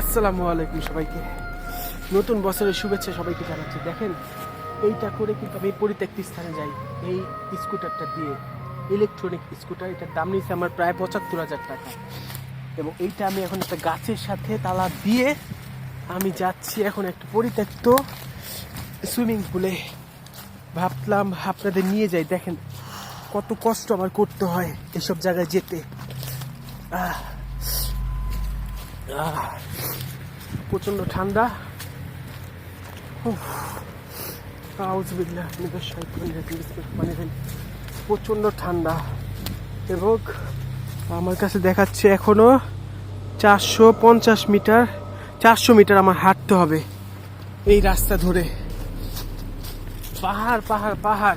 আসসালামু আলাইকুম সবাইকে। নতুন বছরের শুভেচ্ছা সবাইকে জানাচ্ছি। দেখেন, এইটা করে কিন্তু আমি পরিত্যক্ত স্থানে যাই। এই স্কুটারটা দিয়ে ইলেকট্রনিক স্কুটার এটার দাম নিয়েছে আমার প্রায় পঁচাত্তর হাজার টাকা। এবং এইটা আমি এখন একটা গাছের সাথে তালা দিয়ে আমি যাচ্ছি এখন একটা পরিত্যক্ত সুইমিং পুলে ভাবলাম আপনাদের নিয়ে যাই। দেখেন, কত কষ্ট আমার করতে হয় এসব জায়গায় যেতে। আহ রহমানির রহিম। প্রচণ্ড ঠান্ডা। এবং আমার কাছে দেখাচ্ছে এখনও চারশো পঞ্চাশ মিটার, চারশো মিটার আমার হাঁটতে হবে এই রাস্তা ধরে। পাহাড় পাহাড় পাহাড়।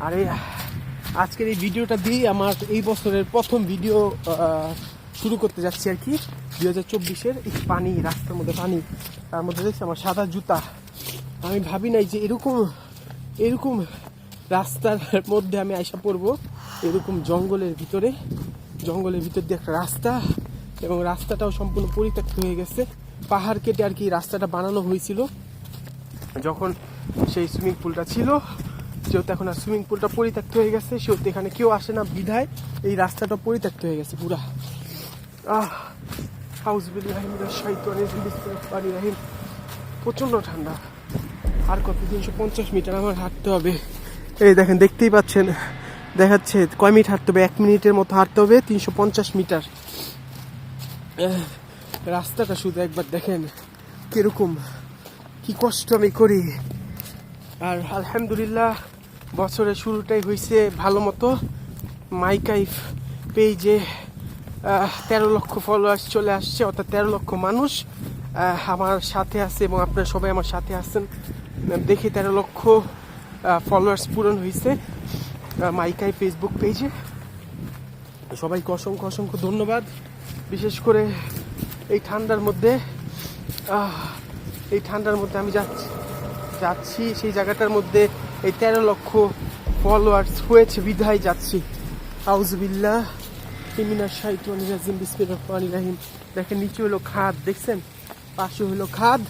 আরে আজকের এই ভিডিওটা দিয়ে আমার এই বছরের প্রথম ভিডিও শুরু করতে যাচ্ছি আর কি। দুই হাজার চব্বিশের এই পানি, রাস্তার মধ্যে পানি, তার মধ্যে দেখছি আমার সাদা জুতা। আমি ভাবি নাই যে এরকম এরকম রাস্তার মধ্যে আমি আইসা পড়ব, এরকম জঙ্গলের ভিতরে। জঙ্গলের ভিতর দিয়ে একটা রাস্তা, এবং রাস্তাটাও সম্পূর্ণ পরিত্যক্ত হয়ে গেছে। পাহাড় কেটে আর কি রাস্তাটা বানানো হয়েছিল। যখন সেই সুইমিং পুলটা ছিল যেহেতু এখন আর সুইমিং পুলটা পরিত্যক্ত হয়ে গেছে, সেহেতু এখানে কেউ আসে না বিধায় এই রাস্তাটা পরিত্যক্ত হয়ে গেছে পুরা। আহ হাউসবিল্লাহ রাহিম প্রচণ্ড ঠান্ডা। আর কত তিনশো পঞ্চাশ মিটার আমার হাঁটতে হবে। এই দেখেন, দেখতেই পাচ্ছেন, দেখাচ্ছে কয় মিনিট হাঁটতে হবে? এক মিনিটের মতো হাঁটতে হবে, তিনশো পঞ্চাশ মিটার। রাস্তাটা শুধু একবার দেখেন, কীরকম, কি কষ্ট আমি করি। আর আলহামদুলিল্লাহ, বছরের শুরুটাই হয়েছে ভালো মতো। মাইকাইফ পেজে তেরো লক্ষ ফলোয়ার্স চলে আসছে, অর্থাৎ তেরো লক্ষ মানুষ আমার সাথে আছে এবং আপনারা সবাই আমার সাথে আছেন। দেখে তেরো লক্ষ ফলোয়ার্স পূরণ হয়েছে মাইকাই ফেসবুক পেজে সবাইকে অসংখ্য অসংখ্য ধন্যবাদ। বিশেষ করে এই ঠান্ডার মধ্যে এই ঠান্ডার মধ্যে আমি যাচ্ছি। যাচ্ছি, সেই জায়গাটার মধ্যে এই তেরো লক্ষ ফলোয়ার্স হয়েছে, বিধায় যাচ্ছি। আউজবিল্লাহ ইমিনা রহমান রাহিম। দেখেন, নিচে হলো খাদ, দেখছেন? পাশে হলো খাদ,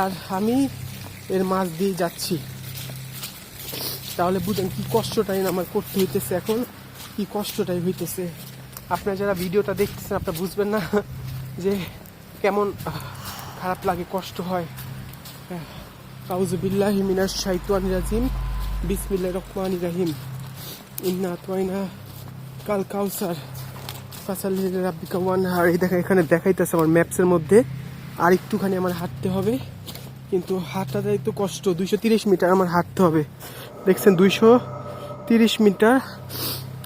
আর আমি এর মাছ দিয়ে যাচ্ছি। তাহলে বুঝেন কি কষ্টটাই আমার করতে হইতেছে এখন, কি কষ্টটাই হইতেছে। আপনারা যারা ভিডিওটা দেখতেছেন, আপনারা বুঝবেন না যে কেমন খারাপ লাগে, কষ্ট হয়। আউজুবিল্লাহ মিনাশ শাইতান রাজিম। বিসমিল্লাহির রহমানির রহিম। ইন্না তোয়াইনা কাল কাউসার। ফাসালি রাব্বিকা ওয়ানহার এই দেখা এখানে দেখাইতেছে আমার ম্যাপসের মধ্যে। আর একটুখানি আমার হাঁটতে হবে। কিন্তু হাঁটাটাই তো কষ্ট। দুইশো তিরিশ মিটার আমার হাঁটতে হবে। দেখছেন, দুইশো তিরিশ মিটার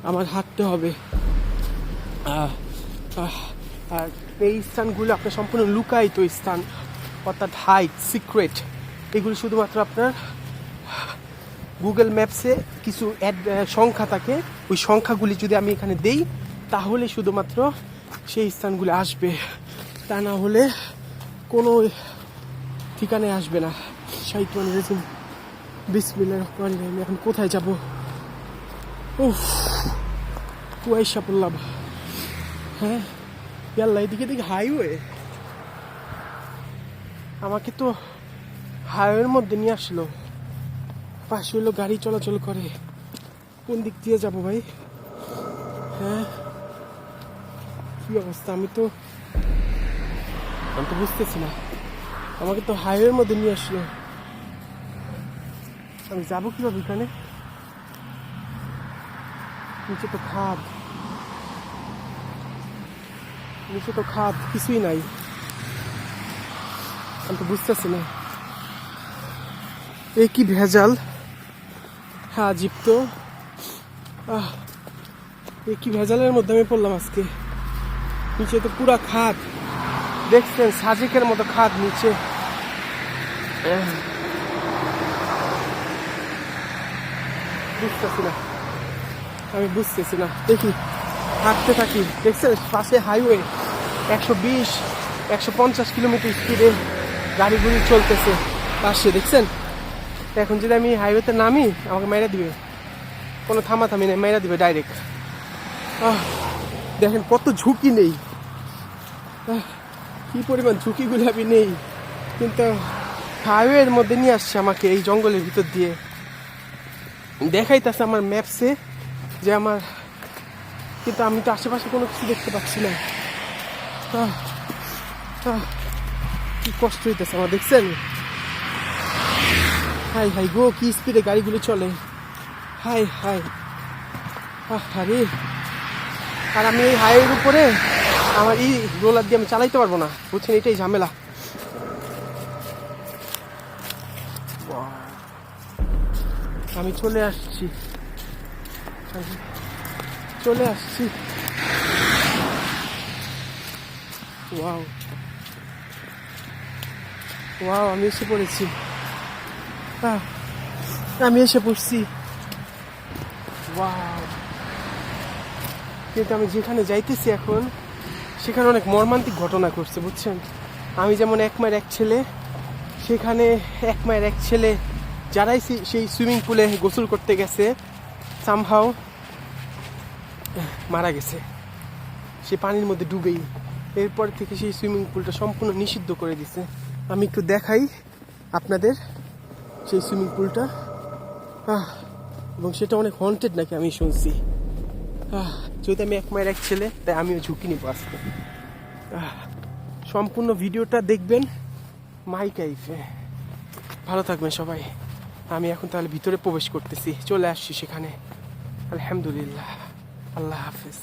আমার হাঁটতে হবে। আর এই স্থানগুলো আপনার সম্পূর্ণ লুকায়িত স্থান। অর্থাৎ হাইট সিক্রেট এগুলো শুধুমাত্র আপনার গুগল ম্যাপসে কিছু অ্যাড সংখ্যা থাকে। ওই সংখ্যাগুলি যদি আমি এখানে দেই, তাহলে শুধুমাত্র সেই স্থানগুলি আসবে। তা না হলে কোনো ঠিকানায় আসবে না। শাইতান রেজিম। বিসমিল্লাহ রহমান রহিম। এখন কোথায় যাব? উফ, কুয়াইশা পড়লাম। হ্যাঁ? ইয়াল্লা এদিকে দিকে হাইওয়ে আমাকে তো হাইওয়ের মধ্যে নিয়ে আসলো। পাশে হলো গাড়ি চলাচল করে। কোন দিক দিয়ে যাব ভাই? হ্যাঁ? কি অবস্থা? আমি তো আমি তো বুঝতেছি না। আমাকে তো হাইওয়ের মধ্যে নিয়ে আসলো। আমি যাব কীভাবে এখানে? নিচে তো খাদ। নিচে তো খাদ, কিছুই নাই। আমি তো বুঝতেছি না। এ কি ভেজাল? হ্যাঁ জীব তো আহ, এ কি ভেজালের মধ্যে আমি পড়লাম আজকে। নিচে তো পুরা খাদ। দেখছেন সাজিকের মতো খাদ নিচে। বুঝতেছি না। আমি বুঝতেছি না। দেখি হাঁটতে থাকি। দেখছেন পাশে হাইওয়ে। একশো বিশ একশো পঞ্চাশ কিলোমিটার স্পিডে গাড়িগুলি চলতেছে পাশে দেখছেন? এখন যদি আমি হাইওয়েতে নামি, আমাকে মেরে দিবে। কোনো থামা থামি নেই, মেরে দিবে ডাইরেক্ট দেখেন কত ঝুঁকি নেই। কি পরিমাণ ঝুঁকিগুলো আমি নেই। কিন্তু হাইওয়ের মধ্যে নিয়ে আসছে আমাকে এই জঙ্গলের ভিতর দিয়ে। দেখাইতেছে আমার ম্যাপসে যে আমার কিন্তু আমি তো আশেপাশে কোনো কিছু দেখতে পাচ্ছি না। কি কষ্ট হইতেছে আমার, দেখছেন? হাই হাই গো, কি স্পিডে গাড়িগুলো চলে? হাই হাই। আরে। আর আমি এই হাইওয়ের উপরে আমার এই রোলার দিয়ে আমি চালাইতে পারব না। বুঝছেন, এটাই ঝামেলা। আমি চলে আসছি। চলে আসছি। ওয়াও। ওয়াও, আমি এসে পড়েছি। আমি এসে পড়ছি। কিন্তু আমি যেখানে যাইতেছি এখন, সেখানে অনেক মর্মান্তিক ঘটনা ঘটছে, বুঝছেন? আমি যেমন এক মায়ের এক ছেলে, সেখানে এক মায়ের এক ছেলে যারাই সেই সুইমিং পুলে গোসল করতে গেছে সামহাও মারা গেছে। সে পানির মধ্যে ডুবেই। এরপর থেকে সেই সুইমিং পুলটা সম্পূর্ণ নিষিদ্ধ করে দিছে। আমি একটু দেখাই আপনাদের। সেই সুইমিং পুলটা। এবং সেটা অনেক হন্টেড নাকি আমি শুনছি। যেহেতু আমি এক মায়ের এক ছেলে, তাই আমিও ঝুঁকি নিব আজকে। সম্পূর্ণ ভিডিওটা দেখবেন মাই কাইফে। ভালো থাকবেন সবাই। আমি এখন তাহলে ভিতরে প্রবেশ করতেছি। চলে আসছি সেখানে। আলহামদুলিল্লাহ। আল্লাহ হাফিজ।